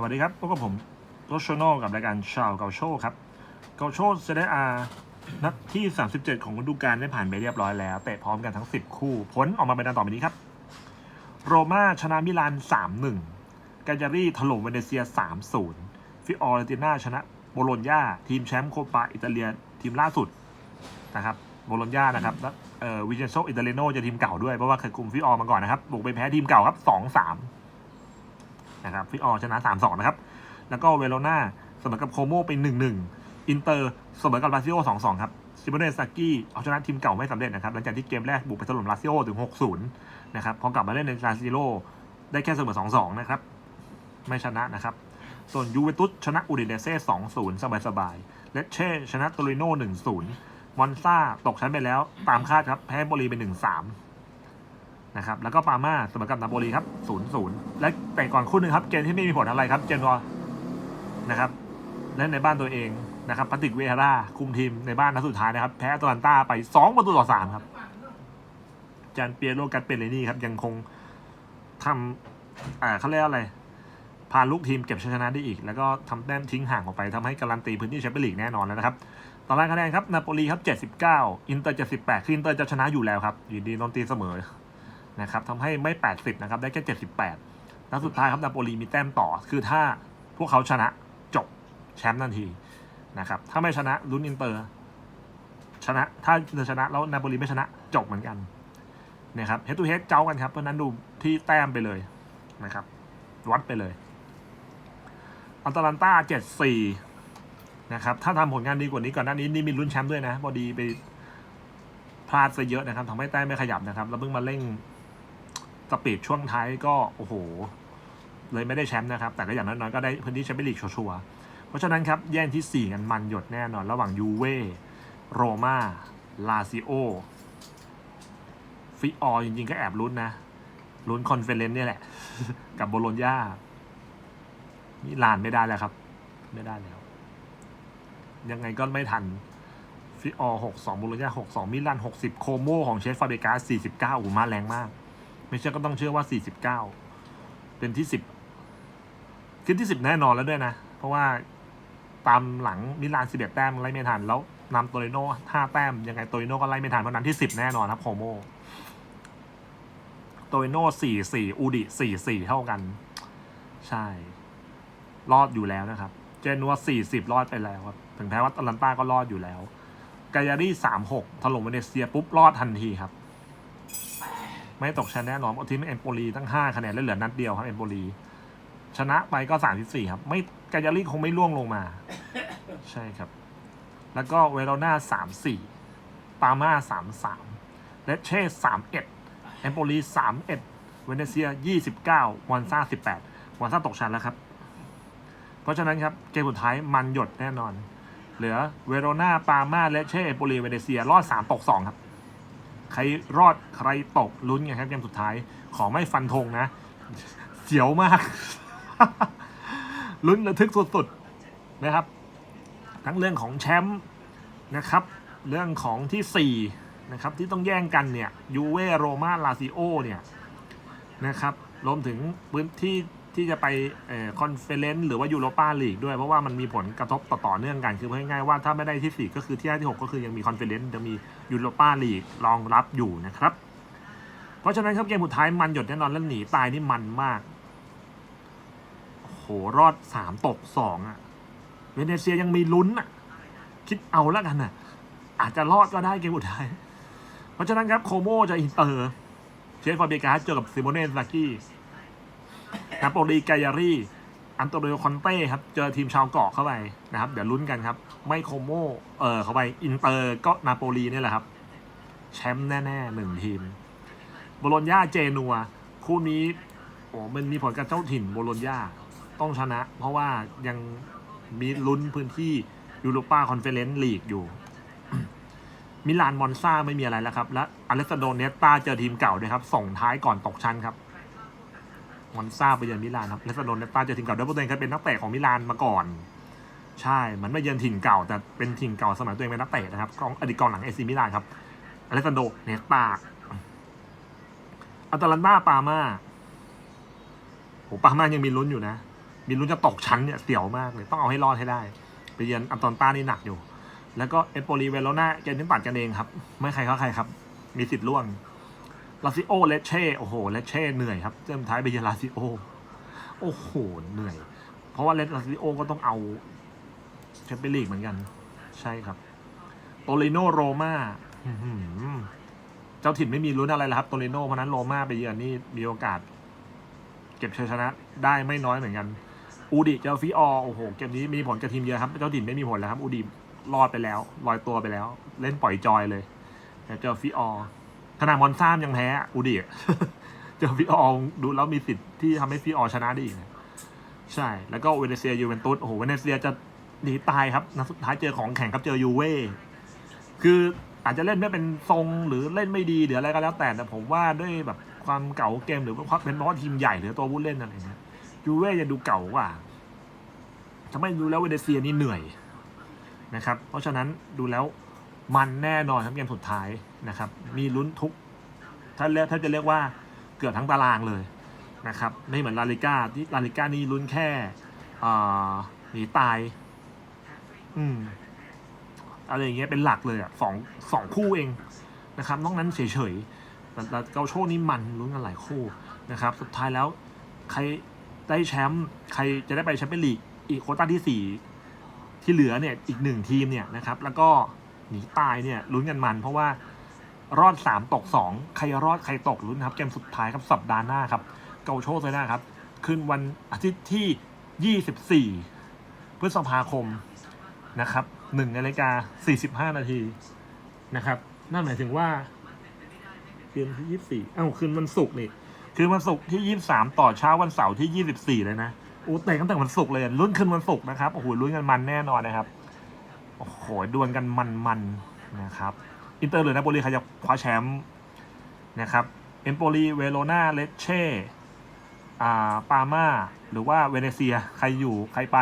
สวัสดีครับพบกับผมโรชโนกับรายการชาวเกาโชครับ เกาโชเซเดอานัดที่ 37 ของฤดูกาลได้ผ่านไปเรียบร้อยแล้ว เตะพร้อมกันทั้ง 10 คู่ ผลออกมาเป็นดังต่อไปนี้ครับ โรม่าชนะมิลาน 3-1 กาญารีถล่มเวเนเซีย 3-0 ฟิออเรนติน่าชนะโบโลญญาทีมแชมป์โคปาอิตาเลียทีมล่าสุดนะครับโบโลญญานะครับแล้ววิเชนโซอิตาเลโนจะทีมเก่าด้วยเพราะว่าเคยคุมฟิออมาก่อนนะครับบุกไปแพ้ทีมเก่าครับ 2-3 นะครับฟิออชนะ3-2นะครับ แล้วก็เวโรนาเสมอกับโคโมไป 1-1 อินเตอร์เสมอกับลาซิโอ2-2 ครับซิโมเนซากิเอาชนะทีมเก่าไม่สำเร็จนะครับหลังจากที่เกมแรกบุกไปถล่มลาซิโอถึง 6-0 นะครับ พอกลับมาเล่นในลาซิโอได้แค่เสมอ 2-2 นะครับ ไม่ชนะนะครับ ส่วนยูเวนตุสชนะอูดิเนเซ่2-0 สบายๆเลเช่ชนะโตริโน่1-0มอนซาตกชั้นไปแล้วตามคาดครับแพ้โบลีไป1-3 นะครับแล้วก็ปาม่าเสมอกับนาโปลีครับ0-0และแต่ก่อนคู่หนึ่งครับเกมที่ไม่มีผลอะไรครับเจนวอนะครับเล่นในบ้านตัวเองนะครับปาติกเวฮาร่าคุมทีมในบ้านนัดสุดท้ายนะครับ แพ้อตแลนตาไป2ประตูต่อ3ครับจานเปียโรกัสเปเรนี่ครับยังคงทำอ่าเขาเรียกอะไรพาลูกทีมเก็บชัยชนะได้อีก แล้วก็ทำแต้มทิ้งห่างออกไปทำให้การันตีพื้นที่แชมเปี้ยนลีกแน่นอนแล้วนะครับต่อมาคะแนนครับนาโปลีครับ 79 อินเตอร์ 78 คืออินเตอร์จะชนะอยู่แล้วครับอยู่ดีนนตีเสมอ นะครับทำให้ไม่ 80 นะครับ ได้แค่ 78 แล้วสุดท้ายครับนาโปลีมีแต้มต่อ คือถ้าพวกเขาชนะจบแชมป์ทันทีนะครับ ถ้าไม่ชนะลุ้นอินเตอร์ ชนะ ถ้าอินเตอร์ชนะ แล้วนาโปลีไม่ชนะจบเหมือนกันนะครับเฮดทูเฮดเจ้ากันครับ เพราะนั้นดูที่แต้มไปเลยนะครับ วัดไปเลยอัลตาลันตา74นะครับ ถ้าทำผลงานดีกว่านี้ก่อนหน้านี้นี่มีลุ้นแชมป์ด้วยนะพอดีไปพลาดซะเยอะนะครับทำให้แต้มไม่ขยับนะครับ แล้วเพิ่งมาเร่ง สปีดช่วงท้ายก็โอ้โห เลยไม่ได้แชมป์นะครับ แต่ก็อย่างน้อยๆก็ได้พื้นที่แชมเปี้ยนลีกชัวร์เพราะฉะนั้นครับแย่งที่ 4 กันมันหยดแน่นอน ระหว่างยูเว่โรมาลาซิโอฟิออจริงๆ ก็แอบลุ้นนะลุ้นคอนเฟอเรนซ์เนี่ยแหละ กับโบโลญญามิลานไม่ได้แล้วครับ ไม่ได้แล้ว ยังไงก็ไม่ทันฟิออหกสองโบุรญาหกสองมิลานหกสิบโคโมของเชฟฟาเบกาสี่สิบเก้าอูมาแรงมาก ไม่เชื่อก็ต้องเชื่อว่าสี่สิบเก้าเป็นที่สิบขึ้นที่สิบแน่นอนแล้วด้วยนะ เพราะว่าตามหลังมิลานสิบเอ็ดแต้มไล่ไม่ทัน แล้วนำโตริโน่ห้าแต้ม ยังไงโตริโน่ก็ไล่ไม่ทันเพราะนั้นที่สิบแน่นอนครับโคโมโตริโน่สี่สี่อูดิสี่สี่เท่ากัน ใช่ รอดอยู่แล้วนะครับ เจนัว 40 รอดไปแล้วครับ ถึงแม้ว่าอตแลันต้าก็รอดอยู่แล้วกายารี่36ถล่มเวเนเซียปุ๊บรอดทันทีครับ ไม่ตกชั้นแน่นอนเอาทีมเอมโปลีตั้ง 5 คะแนนแล้วเหลือนัดเดียวครับเอมโปลีชนะไปก็ 34 ครับ ไม่กายารี่คงไม่ล่วงลงมา ใช่ครับ แล้วก็เวโรนา34 ปาม่า33เลเช่31เอมโปลี31 เวเนเซีย 29วันซ่า 18วันซ่าตกชั้นแล้วครับ เพราะฉะนั้นครับ เกมสุดท้ายมันหยดแน่นอน เหลือเวโรนาปามาและเช่เอนโปลีเวเนเซียรอด 3 ตก 2 ครับ ใครรอดใครตกลุ้นไงครับเกมสุดท้ายขอไม่ฟันธงนะ เสียวมาก ลุ้นระทึกสุดๆนะครับ ทั้งเรื่องของแชมป์นะครับ เรื่องของที่4นะครับที่ต้องแย่งกันเนี่ยยูเว่โรมาลาซิโอเนี่ยนะครับรวมถึงพื้นที่ ที่จะไปคอนเฟอเรนซ์หรือว่ายูโรปาลีกด้วย เพราะว่ามันมีผลกระทบต่อต่อเนื่องกัน คือพูดง่ายๆว่าถ้าไม่ได้ที่ 4 ก็คือที่5ที่ 6 ก็คือยังมีคอนเฟอเรนซ์จะมียูโรปาลีกรองรับอยู่นะครับ เพราะฉะนั้นครับเกมสุดท้ายมันหยดแน่นอนแล้วหนีตายนี่มันมากโหรอด 3 ตก 2 อะ เวเนเซียยังมีลุ้นอะ คิดเอาแล้วกันน่ะ อาจจะรอดก็ได้เกมสุดท้าย เพราะฉะนั้นครับโคโมจะอินเตอร์เชฟฟาเบกาเจอกับซิโมเน่ซากี้ นาโปลีกายารีอันโตนิโอคอนเต้ครับ เจอทีมชาวเกาะเข้าไปนะครับ เดี๋ยวลุ้นกันครับ ไม่โคโมเออเข้าไป อินเตอร์ก็นาโปลีนี่แหละครับ แชมป์แน่ๆหนึ่งทีมโบโลญญาเจนัว คู่นี้โอ้มันมีผลกับเจ้าถิ่นโบโลญญาต้องชนะ เพราะว่ายังมีลุ้นพื้นที่ยูโรปาคอนเฟเรนซ์ลีกอยู่ มิลานมอนซาไม่มีอะไรแล้วครับ และอเลสซานโดเนสตาเจอทีมเก่าด้วยครับ ส่งท้ายก่อนตกชั้นครับ มอนซาไปเยือนมิลานครับเลสซานโดเนสตาเจอทีมเก่าด้วยเพราะตัวเองเคยเป็นนักเตะของมิลานมาก่อน ใช่เหมันไม่เยือนถิ่นเก่า แต่เป็นถิ่นเก่าสมัยตัวเองเป็นนักเตะนะครับกองอดีตกองหลังเอซีมิลานครับเลสซานโดเนสตาอัตแลนตาปามาโหปามายังมีลุ้นอยู่นะ มีลุ้นจะตกชั้นเนี่ยเสี่ยวมากเลย ต้องเอาให้รอดให้ได้ ไปเยือนอันตอนตานี่หนักอยู่ แล้วก็เอโปลีเวโรนาเกมที่ปัดกันเองครับ ไม่ใครเขาใครครับ มีสิทธิ์ล่วง ลาซิโอเลเช่โอ้โหเลเช่เหนื่อยครับเริ่มท้ายไปเยือลาซิโอโอ้โหเหนื่อย เพราะว่าเลสลาซิโอก็ต้องเอาแชมเปี้ยนลีกเหมือนกัน ใช่ครับ โตลิโนโรมาเจ้าถิ่นไม่มีลุ้นอะไรแล้วครับโตลิโนเพราะนั้นโรมาไปเยือนนี่มีโอกาส เก็บชัยชนะได้ไม่น้อยเหมือนกัน อูดิเจอฟิออโอ้โหเกมนี้มีผลกับทีมเยอะครับ เจ้าถิ่นไม่มีผลแล้วครับ อูดิรอดไปแล้วลอยตัวไปแล้ว เล่นปล่อยจอยเลยเจอฟิออ ขนาดมอนซ่ามยังแพ้อูดิเจอฟิออดูแล้วมีสิทธิ์ที่ทำให้ฟิออชนะได้อีกนะใช่ แล้วก็เวเนเซียยูเวนตุสโอ้โหเวเนเซียจะหนีตายครับนัดสุดท้ายเจอของแข่งครับเจอยูเว่คืออาจจะเล่นไม่เป็นทรงหรือเล่นไม่ดีหรืออะไรก็แล้วแต่แต่ผมว่าด้วยแบบความเก่าเกมหรือว่าเป็นเพราะทีมใหญ่หรือตัวผู้เล่นอะไรเงี้ยยูเว่จะดูเก่ากว่าทำให้ดูแล้วเวเนเซียนี่เหนื่อยนะครับ เพราะฉะนั้นดูแล้ว มันแน่นอนครับเกมสุดท้ายนะครับ มีลุ้นทุกถ้าเรียกถ้าจะเรียกว่าเกือบทั้งตารางเลยนะครับไม่เหมือนลาลิก้าที่ลาลิก้านี่ลุ้นแค่หนีตาย อืมอะไรอย่างเงี้ยเป็นหลักเลยอะสองสองคู่เองนะครับนอกนั้นเฉยๆแต่แต่เกาโชนี่มันลุ้นกันหลายคู่นะครับ สุดท้ายแล้วใครได้แชมป์ใครจะได้ไปแชมเปี้ยนลีกอีกโคต้าที่สี่ที่เหลือเนี่ยอีกหนึ่งทีมเนี่ยนะครับ แล้วก็ หนีตายเนี่ยลุ้นกันมัน เพราะว่ารอดสามตกสองใครรอดใครตกลุ้นครับ เกมสุดท้ายครับสัปดาห์หน้าครับ เกาโชไซน่าครับคืนวันอาทิตย์ที่ 24 พฤษภาคมนะครับ1นาฬิกา 45 นาทีนะครับ นั่นหมายถึงว่าคืนที่ 24 เอ้าคืนวันศุกร์นี่คืนวันศุกร์ที่ 23 ต่อเช้าวันเสาร์ที่ 24 เลยนะโอ้เตะตั้งแต่วันศุกร์เลยลุ้นคืนวันศุกร์นะครับโอ้โหลุ้นกันมันแน่นอนนะครับ โหดวลกันมันๆนะครับอินเตอร์หรือนาโปลีใครจะคว้าแชมป์นะครับเอมโปลีเวโรนาเลเช่อ่าปามาหรือว่าเวเนเซียใครอยู่ใครไป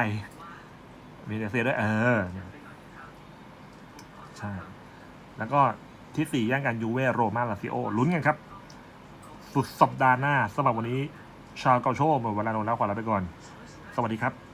เวเนเซียด้วยเออใช่แล้วก็ที่สี่ย่างกันยูเว่โรมาลาซิโอลุ้นกันครับสุดสัปดาห์หน้าสำหรับวันนี้ชาวเกาโชหมดเวลาลงแล้วขอลาไปก่อน สวัสดีครับ